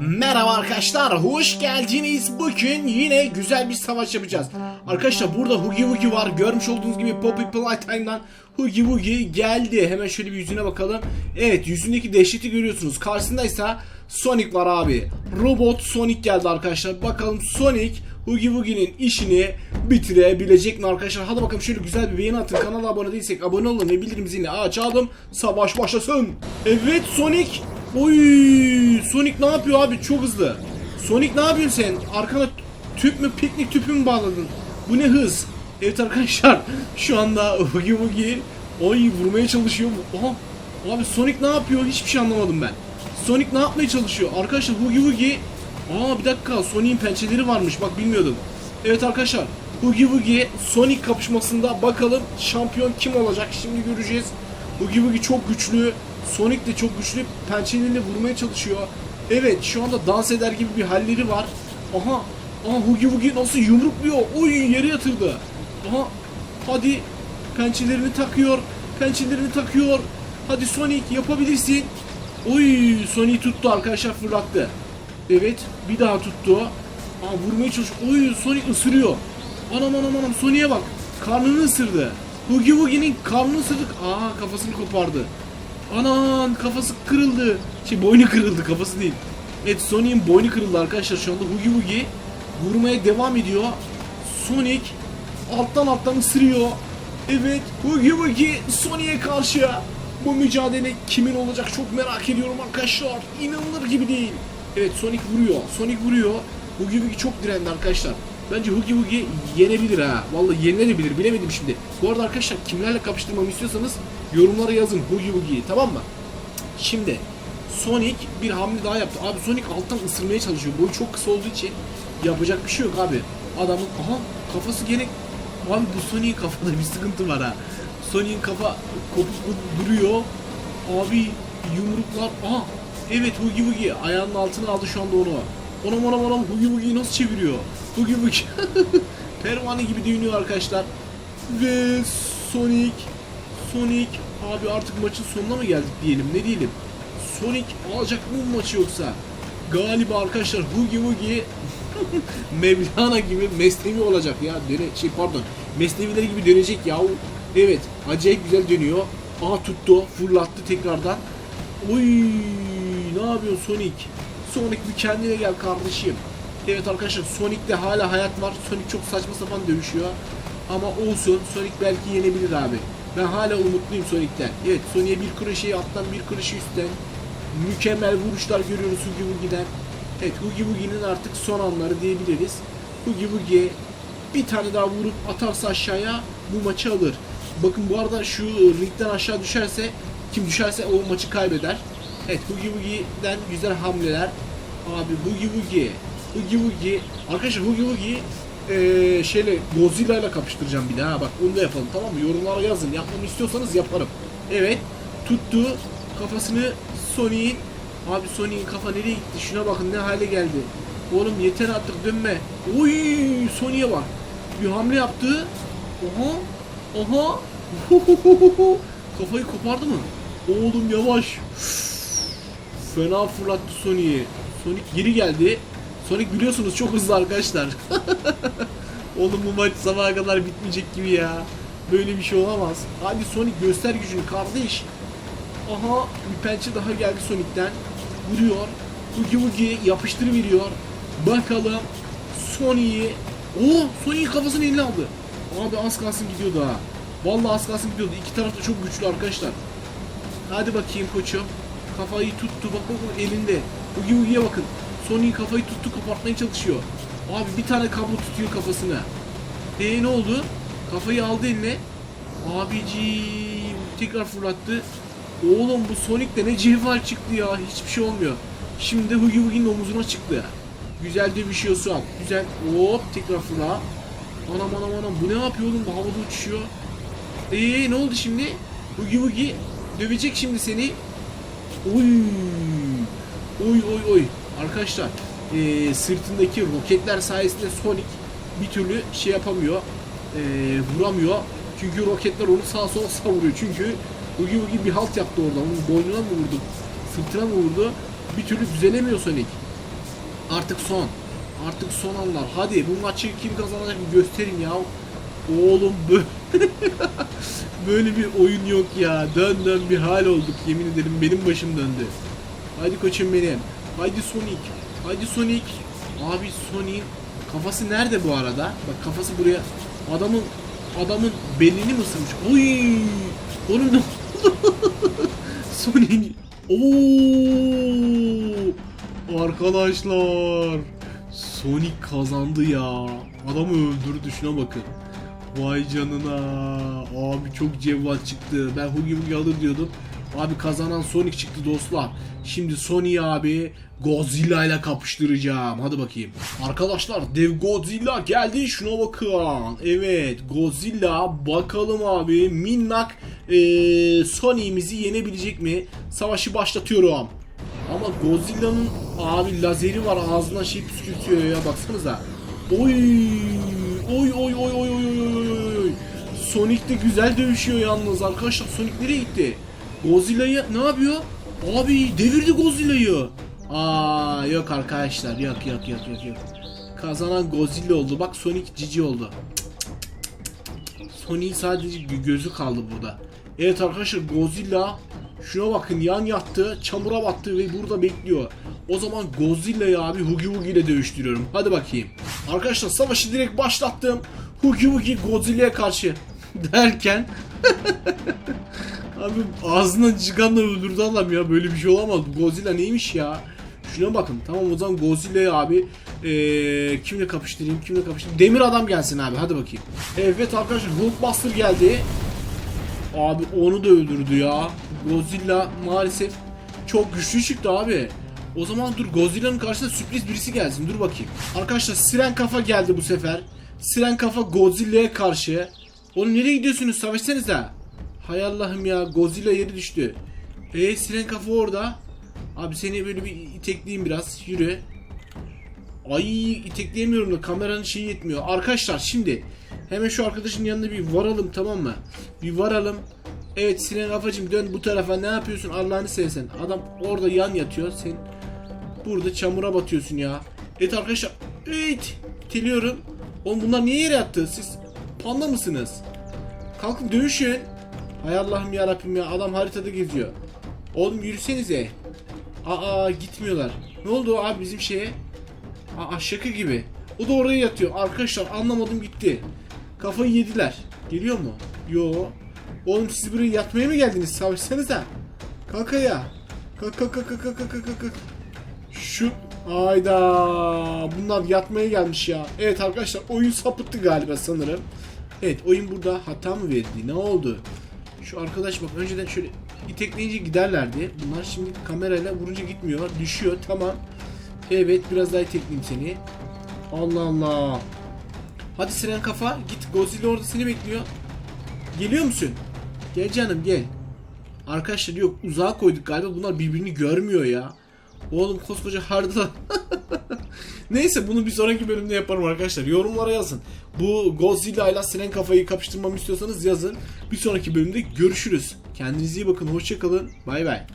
Merhaba arkadaşlar, hoş geldiniz. Bugün yine güzel bir savaş yapacağız. Arkadaşlar burada Hugi Wugi var. Görmüş olduğunuz gibi Poppy Playtime'dan Hugi Wugi geldi. Hemen şöyle bir yüzüne bakalım. Evet, yüzündeki dehşeti görüyorsunuz. Karşısındaysa Sonic var abi. Robot Sonic geldi arkadaşlar. Bakalım Sonic Hugi Wugi'nin işini bitirebilecek mi arkadaşlar? Hadi bakalım şöyle güzel bir beğeni atın. Kanala abone değilsek abone olun ve bildirim zilini açalım. Savaş başlasın. Evet Sonic Oy Sonic ne yapıyor abi çok hızlı. Sonic ne yapıyorsun sen? Arkana tüp mü piknik tüpü mü bağladın? Bu ne hız? Evet arkadaşlar şu anda Hugi Wugi Oy vurmaya çalışıyor. Aha abi Sonic ne yapıyor? Hiçbir şey anlamadım ben. Sonic ne yapmaya çalışıyor? Arkadaşlar Hugi Wugi Aa bir dakika Sonic'in pençeleri varmış bak bilmiyordum. Evet arkadaşlar Hugi Wugi Sonic kapışmasında bakalım şampiyon kim olacak şimdi göreceğiz. Hugi Wugi çok güçlü. Sonic de çok güçlü. Pençeleriyle vurmaya çalışıyor. Evet şu anda dans eder gibi bir halleri var. Aha. Aha Hugi Wugi nasıl yumrukluyor. Oy yere yatırdı. Aha. Hadi. Pençelerini takıyor. Pençelerini takıyor. Hadi Sonic yapabilirsin. Oy Sonic tuttu arkadaşlar fırlattı. Evet bir daha tuttu. Aa vurmaya çalışıyor. Oy Sonic ısırıyor. Anam anam anam Sonic'e bak. Karnını ısırdı. Hugi Wugi'nin karnını ısırdık. Aa kafasını kopardı. Anan kafası kırıldı. Şey boynu kırıldı kafası değil. Evet Sonic'in boynu kırıldı arkadaşlar şu anda Hugi Wugi vurmaya devam ediyor. Sonic alttan alttan ısırıyor. Evet Hugi Wugi Sonic'e karşı bu mücadele kimin olacak çok merak ediyorum arkadaşlar. İnanılır gibi değil. Evet Sonic vuruyor. Sonic vuruyor. Hugi Wugi çok direndi arkadaşlar. Bence Hugi Wugi yenebilir ha. Vallahi yenilebilir bilemedim şimdi. Bu arada arkadaşlar kimlerle kapıştırmamı istiyorsanız yorumlara yazın Hugi Wugi'yi tamam mı? Şimdi Sonic bir hamle daha yaptı. Abi Sonic alttan ısırmaya çalışıyor. Boyu çok kısa olduğu için yapacak bir şey yok abi. Adamın aha kafası gene Abi bu Sonic'in kafada bir sıkıntı var ha. Sonic'in kafa kopuk duruyor. Abi yumruklar aha evet Hugi Wugi ayağının altına aldı şu anda onu. Onam onam onam Hugi Wugi'yi nasıl çeviriyor? Hugi Wugi pervane gibi dönüyor arkadaşlar. Ve Sonic Sonic abi artık maçın sonuna mı geldik diyelim ne diyelim. Sonic alacak mı bu maçı yoksa? Galiba arkadaşlar Hugi Wugi Mevlana gibi mesnevi olacak ya. Döne, şey pardon. Mesnevileri gibi dönecek ya. Evet. Acayip güzel dönüyor. Aha tuttu. Fırlattı tekrardan. Oy ne yapıyorsun Sonic? Sonic bir kendine gel kardeşim. Evet arkadaşlar Sonic'te hala hayat var. Sonic çok saçma sapan dövüşüyor. Ama olsun Sonic belki yenebilir abi. Ben hala umutluyum Sonic'ten. Evet Sonic'e bir kroşeyi alttan bir kroşe üstten. Mükemmel vuruşlar görüyoruz Hugi Wugi'den. Evet Hugi Wugi'nin artık son anları diyebiliriz. Hugi Wugi bir tane daha vurup atarsa aşağıya bu maçı alır. Bakın bu arada şu ringden aşağı düşerse kim düşerse o maçı kaybeder. Evet Hugi Wugi'den güzel hamleler. Abi Hugi Wugi Hugi Wugi Arkadaşlar Hugi Wugi eee şeyle Godzilla ile kapıştıracağım bir daha bak onu da yapalım tamam mı? Yorumlara yazın. Yapmamı istiyorsanız yaparım. Evet tuttu kafasını Sonic'in Abi Sonic'in kafa nereye gitti? Şuna bakın ne hale geldi. Oğlum yeter artık dönme. Oy Sonic'e bak. Bir hamle yaptı. Oha. Oha. Kafayı kopardı mı? Oğlum yavaş. Fena fırlattı Sonic'i. Sonic geri geldi. Sonic biliyorsunuz çok hızlı arkadaşlar. Oğlum bu maç sabaha kadar bitmeyecek gibi ya. Böyle bir şey olamaz. Hadi Sonic göster gücünü kardeş. Aha bir pençe daha geldi Sonic'ten. Vuruyor. Hugi Wugi yapıştırıveriyor. Bakalım Sonic'i Oo Sonic'in kafasını eline aldı. Abi az kalsın gidiyordu ha. Vallahi az kalsın gidiyordu. İki taraf da çok güçlü arkadaşlar. Hadi bakayım koçum. Kafayı tuttu. Bak bak elinde. Hugi Wugi'ye bakın. Sonic'in kafayı tuttu kopartmaya çalışıyor. Abi bir tane kablo tutuyor kafasına. Eee ne oldu? Kafayı aldı eline. Abiciğim tekrar fırlattı. Oğlum bu Sonic'te ne cevval çıktı ya. Hiçbir şey olmuyor. Şimdi de Hugi Wugi'nin omuzuna çıktı. Güzel dövüşüyor Suat. Güzel. Hop tekrar fırla. Anam anam anam. Bu ne yapıyor oğlum? Bu havada uçuşuyor. Eee ne oldu şimdi? Hugi Wugi dövecek şimdi seni. Oy. Oy oy oy. Arkadaşlar eee, sırtındaki roketler sayesinde Sonic bir türlü şey yapamıyor. Eee, vuramıyor. Çünkü roketler onu sağa sola savuruyor. Çünkü Hugi Wugi bir halt yaptı orada. Onun boynuna mı vurdu? Sırtına mı vurdu? Bir türlü düzelemiyor Sonic. Artık son. Artık son anlar. Hadi bu maçı kim kazanacak gösterin ya. Oğlum böyle, böyle bir oyun yok ya. Dön dön bir hal olduk. Yemin ederim benim başım döndü. Hadi koçum benim. Haydi Sonic. Haydi Sonic. Abi Sonic'in kafası nerede bu arada? Bak kafası buraya. Adamın adamın belini mi ısırmış? Oy! Oğlum ne oldu? Sonic'in Oo! Arkadaşlar Sonic kazandı ya. Adamı öldürdü şuna bakın. Vay canına. Abi çok cevval çıktı. Ben Hugi Hugi alır diyordum. Abi kazanan Sonic çıktı dostlar. Şimdi Sony abi Godzilla ile kapıştıracağım. Hadi bakayım. Arkadaşlar dev Godzilla geldi. Şuna bakın. Evet Godzilla bakalım abi minnak eee Sony'mizi yenebilecek mi? Savaşı başlatıyorum. Ama Godzilla'nın abi lazeri var ağzından şey püskürtüyor ya baksanıza. Oy oy oy oy oy oy oy oy oy. Sonic de güzel dövüşüyor yalnız arkadaşlar. Sonic nereye gitti? Godzilla'yı ne yapıyor? Abi devirdi Godzilla'yı. Aa yok arkadaşlar yok yok yok yok yok. Kazanan Godzilla oldu. Bak Sonic cici oldu. Sonic'in sadece gö- gözü kaldı burada. Evet arkadaşlar Godzilla şuna bakın yan yattı, çamura battı ve burada bekliyor. O zaman Godzilla'yı abi Hugi Hugi ile dövüştürüyorum. Hadi bakayım. Arkadaşlar savaşı direkt başlattım. Hugi Hugi Godzilla'ya karşı derken Abi ağzından çıkanla öldürdü adam ya böyle bir şey olamaz. Godzilla neymiş ya? Şuna bakın. Tamam o zaman Godzilla'yı abi eee kimle kapıştırayım? Kimle kapıştırayım? Demir adam gelsin abi. Hadi bakayım. Evet arkadaşlar Hulkbuster geldi. Abi onu da öldürdü ya. Godzilla maalesef çok güçlü çıktı abi. O zaman dur Godzilla'nın karşısında sürpriz birisi gelsin. Dur bakayım. Arkadaşlar Siren Kafa geldi bu sefer. Siren Kafa Godzilla'ya karşı. Oğlum nereye gidiyorsunuz? Savaşsanıza. Hay Allah'ım ya Godzilla yeri düştü. Eee Siren Kafa orada. Abi seni böyle bir itekleyeyim biraz. Yürü. Ay itekleyemiyorum da kameranın şeyi yetmiyor. Arkadaşlar şimdi hemen şu arkadaşın yanına bir varalım tamam mı? Bir varalım. Evet Sinan Kafacım dön bu tarafa ne yapıyorsun Allah'ını seversen. Adam orada yan yatıyor. Sen burada çamura batıyorsun ya. Evet arkadaşlar. Evet. İteliyorum. Oğlum bunlar niye yere yattı? Siz panda mısınız? Kalkın dövüşün. Hay Allah'ım ya Rabbim ya adam haritada geziyor. Oğlum yürüsenize. Aa gitmiyorlar. Ne oldu abi bizim şeye? Aa şaka gibi. O da oraya yatıyor. Arkadaşlar anlamadım gitti. Kafayı yediler. Geliyor mu? Yo. Oğlum siz buraya yatmaya mı geldiniz? Savaşsanıza. Kalk ya. Kalk kalk kalk kalk kalk kalk kalk. Şu Ayda bunlar yatmaya gelmiş ya. Evet arkadaşlar oyun sapıttı galiba sanırım. Evet oyun burada hata mı verdi? Ne oldu? Şu arkadaş bak önceden şöyle itekleyince giderlerdi. Bunlar şimdi kamerayla vurunca gitmiyor. Düşüyor tamam. Evet biraz daha itekleyeyim seni. Allah Allah. Hadi Siren kafa git Godzilla orada seni bekliyor. Geliyor musun? Gel canım gel. Arkadaşlar yok uzağa koyduk galiba bunlar birbirini görmüyor ya. Oğlum koskoca harda. Neyse bunu bir sonraki bölümde yaparım arkadaşlar. Yorumlara yazın. Bu Godzilla ile Siren kafayı kapıştırmamı istiyorsanız yazın. Bir sonraki bölümde görüşürüz. Kendinize iyi bakın. Hoşçakalın. Bay bay.